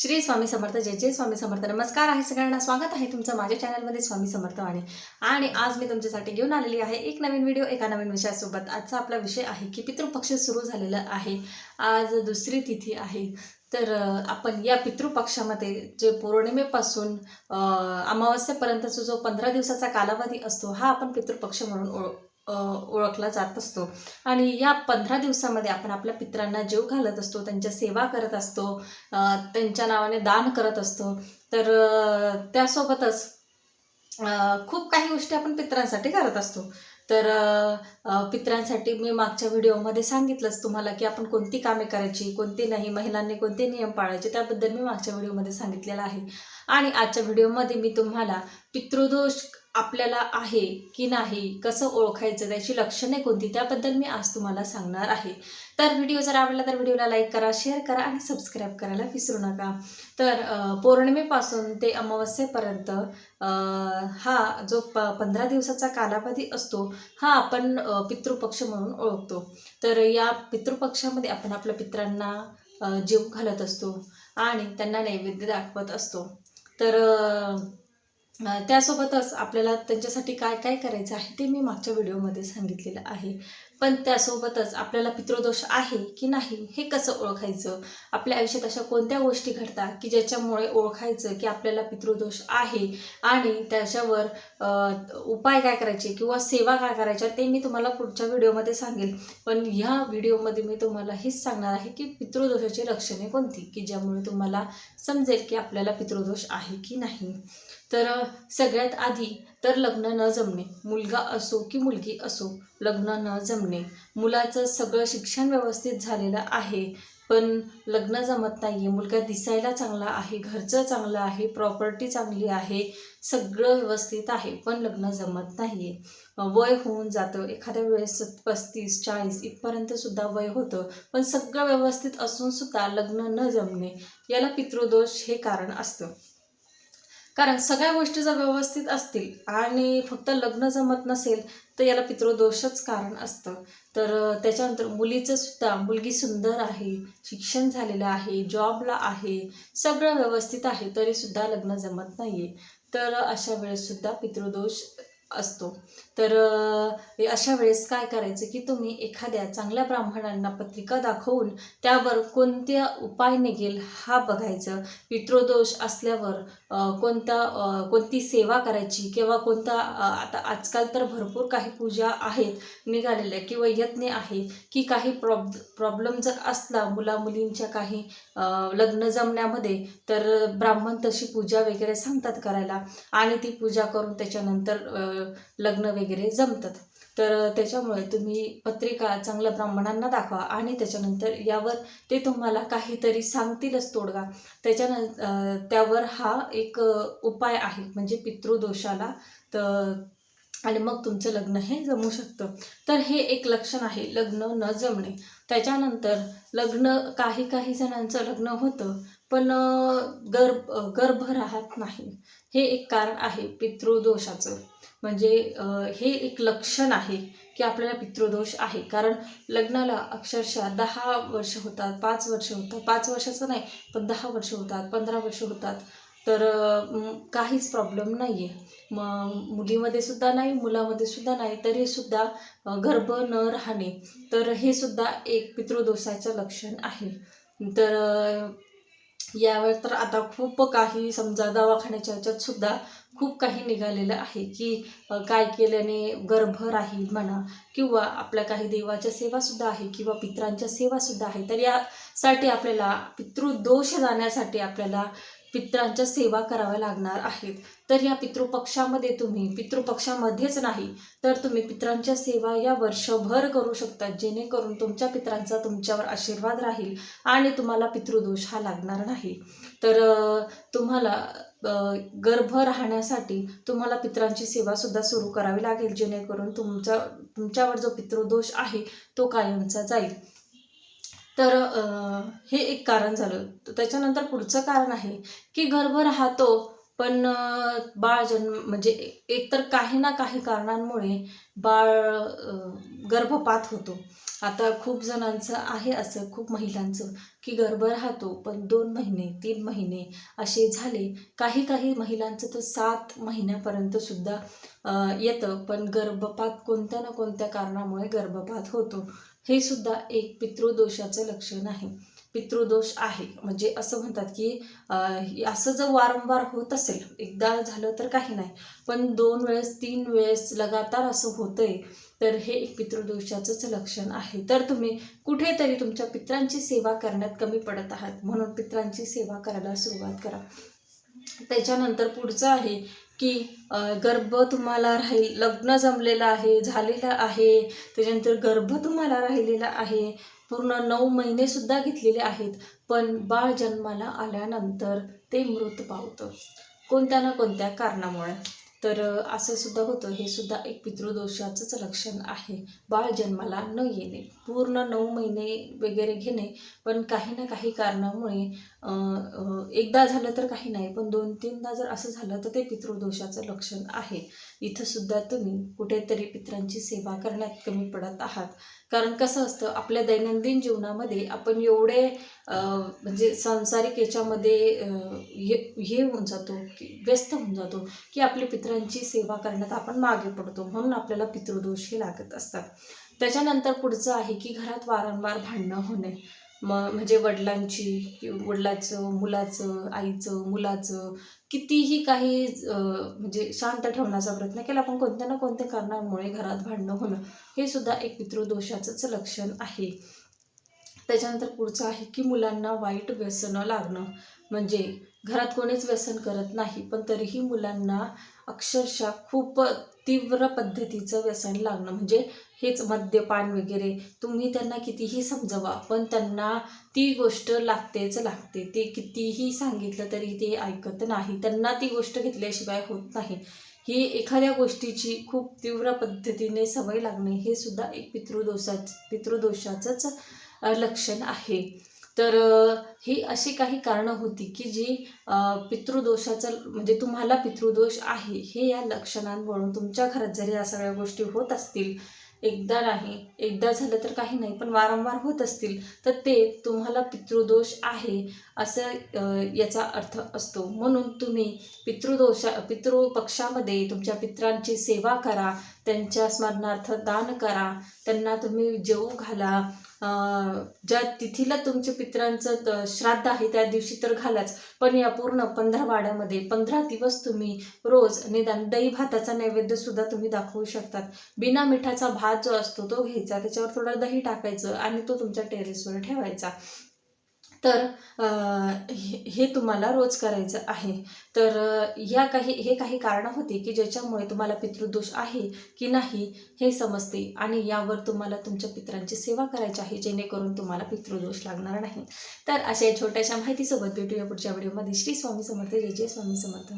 श्री स्वामी समर्थ जय जय स्वामी समर्थ. नमस्कार आहे सगळ्यांना. स्वागत आहे तुमचं माझ्या चॅनलमध्ये स्वामी समर्थ वाणी आणि आज मी तुमच्यासाठी घेऊन आलेली आहे एक नवीन व्हिडिओ एका नवीन विषयासोबत. आजचा आपला विषय आहे की पितृपक्ष सुरू झालेला आहे. आज दुसरी तिथी आहे. तर आपण या पितृपक्षामध्ये जे पौर्णिमेपासून अमावस्येपर्यंतचा जो पंधरा दिवसाचा कालावधी असतो हा आपण पितृपक्ष म्हणून ओळख ओळखला जात असतो. आणि या पंधरा दिवसामध्ये आपण आपल्या पित्रांना जीव घालत असतो त्यांच्या सेवा करत असतो त्यांच्या नावाने दान करत असतो. तर त्यासोबतच खूप काही गोष्टी आपण पित्रांसाठी करत असतो. तर पित्रांसाठी मी मागच्या व्हिडिओमध्ये सांगितलंच तुम्हाला की आपण कोणती कामे करायची कोणती नाही महिलांनी कोणते नियम पाळायचे त्याबद्दल मी मागच्या व्हिडिओमध्ये सांगितलेलं आहे. आणि आजच्या व्हिडिओमध्ये मी तुम्हाला पितृदोष आपल्याला आहे की नाही कसं ओळखायचं त्याची लक्षणे कोणती त्याबद्दल मी आज तुम्हाला सांगणार आहे. तर व्हिडिओ जर आवडला तर व्हिडिओला लाईक करा शेअर करा आणि सबस्क्राईब करायला विसरू नका. तर पौर्णिमेपासून ते अमावस्येपर्यंत हा जो प पंधरा दिवसाचा कालावधी असतो हा आपण पितृपक्ष म्हणून ओळखतो. तर या पितृपक्षामध्ये आपण आपल्या पित्रांना जीव घालत असतो आणि त्यांना नैवेद्य दाखवत असतो. तर त्यासोबतच आपल्याला त्यांच्यासाठी काय काय करायचं आहे ते मी मागच्या व्हिडिओमध्ये सांगितलेलं आहे. पण त्यासोबतच आपल्याला पितृदोष आहे की नाही हे कसं ओळखायचं? आपल्या आयुष्यात अशा कोणत्या गोष्टी घडतात की ज्याच्यामुळे ओळखायचं की आपल्याला पितृदोष आहे? आणि त्याच्यावर उपाय काय करायचे किंवा सेवा काय करायच्या ते मी तुम्हाला पुढच्या व्हिडिओमध्ये सांगेल. पण ह्या व्हिडिओमध्ये मी तुम्हाला हेच सांगणार आहे की पितृदोषाची लक्षणे कोणती की ज्यामुळे तुम्हाला समजेल की आपल्याला पितृदोष आहे की नाही. तर सगळ्यात आधी तर लग्न न जमणे. मुलगा असो की मुलगी असो लग्न न जमणे. मुलाचं सगळं शिक्षण व्यवस्थित झालेलं आहे पण लग्न जमत नाही आहे मुलगा दिसायला चांगला आहे घरचं चांगलं आहे प्रॉपर्टी चांगली आहे सगळं व्यवस्थित आहे पण लग्न जमत नाही आहे वय होऊन जातं. एखाद्या वेळेस पस्तीस चाळीस इथपर्यंतसुद्धा वय होतं पण सगळं व्यवस्थित असूनसुद्धा लग्न न जमणे याला पितृदोष हे कारण असतं. कारण सगळ्या गोष्टी जर व्यवस्थित असतील आणि फक्त लग्न जमत नसेल तर याला पितृदोषच कारण असतं. तर त्याच्यानंतर मुलीचं सुद्धा मुलगी सुंदर आहे शिक्षण झालेलं आहे जॉबला आहे सगळं व्यवस्थित आहे तरीसुद्धा लग्न जमत नाही आहे तर अशा वेळेस सुद्धा पितृदोष असतो. तर अशा वेळेस काय करायचं की तुम्ही एखाद्या चांगल्या ब्राह्मणांना पत्रिका दाखवून त्यावर कोणत्या उपाय निघेल हा बघायचं. पितृदोष असल्यावर कोणता कोणती सेवा करायची किंवा कोणता आता आजकाल तर भरपूर काही पूजा आहेत निघालेल्या किंवा यज्ञ आहे की काही प्रॉब प्रॉब्लेम जर असला मुला मुलींच्या काही लग्न जमण्यामध्ये तर ब्राह्मण तशी पूजा वगैरे सांगतात करायला. आणि ती पूजा करून त्याच्यानंतर लग्न वगैरे जमतात. तर त्याच्यामुळे तुम्ही पत्रिका चांगल्या ब्राह्मणांना दाखवा आणि त्याच्यानंतर यावर ते तुम्हाला काहीतरी सांगतीलच तोडगा. त्याच्यानंतर त्यावर हा एक उपाय आहे. म्हणजे पितृदोषाला तर आणि मग तुमचं लग्न हे जमू शकतं. तर हे एक लक्षण आहे लग्न न जमणे. त्याच्यानंतर लग्न काही काही जणांचं लग्न होतं पण गर्भ गर्भ राहत नाही. हे एक कारण आहे पितृदोषाचं. म्हणजे हे एक लक्षण आहे की आपल्याला पितृदोष आहे. कारण लग्नाला अक्षरशः दहा वर्ष होतात पाच वर्ष होतात. पाच वर्षाचं नाही पण दहा वर्ष होतात पंधरा वर्ष होतात. तर काहीच प्रॉब्लेम नाही आहे मग मुलीमध्ये सुद्धा नाही मुलामध्ये सुद्धा नाही तरीसुद्धा गर्भ न राहणे तर हे सुद्धा एक पितृदोषाचं लक्षण आहे. तर यावर तर आता खूप काही समजा दवाखान्याच्या ह्याच्यात सुद्धा खूप काही निघालेलं आहे की काय केल्याने गर्भ राहील म्हणा किंवा आपल्या काही देवाच्या सेवासुद्धा आहे किंवा पित्रांच्या सेवासुद्धा आहे तर यासाठी आपल्याला पितृदोष जाण्यासाठी आपल्याला पित्रांच्या सेवा कराव्या लागणार आहेत. तर या पितृपक्षामध्ये तुम्ही पितृपक्षामध्येच नाही तर तुम्ही पित्रांच्या सेवा या वर्षभर करू शकता जेणेकरून तुमच्या पित्रांचा तुमच्यावर आशीर्वाद राहील आणि तुम्हाला पितृदोष हा लागणार नाही. तर तुम्हाला गर्भ राहण्यासाठी तुम्हाला पित्रांची सेवासुद्धा सुरू करावी लागेल जेणेकरून तुमचा तुमच्यावर जो पितृदोष आहे तो कायमचा जाईल. तर हे एक कारण झालं. त्याच्यानंतर पुढचं कारण आहे की गर्भ राहतो पण बाळ जन्म म्हणजे एकतर काही ना काही कारणांमुळे बाळ गर्भपात होतो. आता खूप जणांचं आहे असं खूप महिलांचं की गर्भ राहतो पण दोन महिने तीन महिने असे झाले. काही काही महिलांचं तर सात महिन्यापर्यंत सुद्धा येतं पण गर्भपात कोणत्या ना कोणत्या कारणामुळे गर्भपात होतो. हे सुद्धा एक पितृदोषाचं लक्षण आहे. पितृदोष आहे. म्हणजे असं म्हणतात की असं जर वारंवार होत असेल एकदा झालं तर काही नाही. पण दोन वेळेस तीन वेळेस लगातार असं होतंय तर हे एक पितृदोषाचंच लक्षण आहे. तर तुम्ही कुठेतरी तुमच्या पित्रांची सेवा करण्यात कमी पडत आहात म्हणून पित्रांची सेवा करायला सुरुवात करा. त्याच्यानंतर पुढचं आहे की गर्भ तुम्हाला राहील लग्न जमलेलं आहे झालेलं आहे त्याच्यानंतर गर्भ तुम्हाला राहिलेला आहे पूर्ण नऊ महिने सुद्धा घेतलेले आहेत पण बाळ जन्माला आल्यानंतर ते मृत पावतं. कोणत्या ना कोणत्या कारणामुळे. तर असं सुद्धा होतं. हे सुद्धा एक पितृदोषाचंच लक्षण आहे. बाळ जन्माला न येणे पूर्ण नऊ महिने वगैरे घेणे पण काही ना काही कारणामुळे एकदा झालं तर काही नाही पण दोन तीनदा जर असं झालं तर ते पितृदोषाचं लक्षण आहे. इथंसुद्धा तुम्ही कुठेतरी पित्रांची सेवा करण्यात कमी पडत आहात. कारण कसं असतं आपल्या दैनंदिन जीवनामध्ये आपण एवढे म्हणजे सांसारिक याच्यामध्ये हे हे होऊन जातो की व्यस्त होऊन जातो की आपल्या पित्रांची सेवा करण्यात आपण मागे पडतो म्हणून आपल्याला पितृदोष हे लागत असतात. त्याच्यानंतर पुढचं आहे की घरात वारंवार भांडणं होणे. म म्हणजे वडिलांची वडिलाचं मुलाचं आईचं मुलाचं कितीही काही म्हणजे शांत ठेवण्याचा प्रयत्न केला पण कोणत्या ना कोणत्या कारणामुळे घरात भांडणं होणं हे सुद्धा एक पितृदोषाचंच लक्षण आहे. त्याच्यानंतर पुढचं आहे की मुलांना वाईट व्यसनं लागणं. म्हणजे घरात कोणीच व्यसन करत नाही पण तरीही मुलांना अक्षरशः खूप तीव्र पद्धतीचं व्यसन लागणं म्हणजे हेच मद्यपान वगैरे तुम्ही त्यांना कितीही समजवा पण त्यांना ती गोष्ट लागतेच लागते. ते कितीही सांगितलं तरी ते ऐकत नाही. त्यांना ती गोष्ट घेतल्याशिवाय होत नाही. ही एखाद्या गोष्टीची खूप तीव्र पद्धतीने सवय लागणे हे सुद्धा एक पितृदोषा पितृदोषाचंच लक्षण आहे. तर ही अशी काही कारणं होती की जी पितृदोषाचं म्हणजे तुम्हाला पितृदोष आहे हे या लक्षणांवरून तुमच्या घरात जरी या सगळ्या गोष्टी होत असतील एकदा नाही एकदा झालं तर काही नाही पण वारंवार होत असतील तर ते तुम्हाला पितृदोष आहे असं याचा अर्थ असतो. म्हणून तुम्ही पितृदोषा पितृपक्षामध्ये तुमच्या पित्रांची सेवा करा त्यांच्या स्मरणार्थ दान करा त्यांना तुम्ही जेवू घाला ज्या तिथीला तुमच्या पित्रांचं श्राद्ध आहे त्या दिवशी तर घालाच पण या पूर्ण पंधरा वाड्यामध्ये पंधरा दिवस तुम्ही रोज निदान दही भाताचा नैवेद्य सुद्धा तुम्ही दाखवू शकतात. बिना मिठाचा भात जो असतो तो घ्यायचा त्याच्यावर थोडं दही टाकायचं आणि तो तुमच्या टेरेसवर ठेवायचा. तर हे हे तुम्हाला रोज करायचं आहे. तर या काही हे काही कारणं होती की ज्याच्यामुळे तुम्हाला पितृदोष आहे की नाही हे समजते आणि यावर तुम्हाला तुमच्या पित्रांची सेवा करायची आहे जेणेकरून तुम्हाला पितृदोष लागणार नाही. तर अशा छोट्याशा माहितीसोबत भेटूया पुढच्या व्हिडिओमध्ये. श्री स्वामी समर्थ. जय जय स्वामी समर्थ.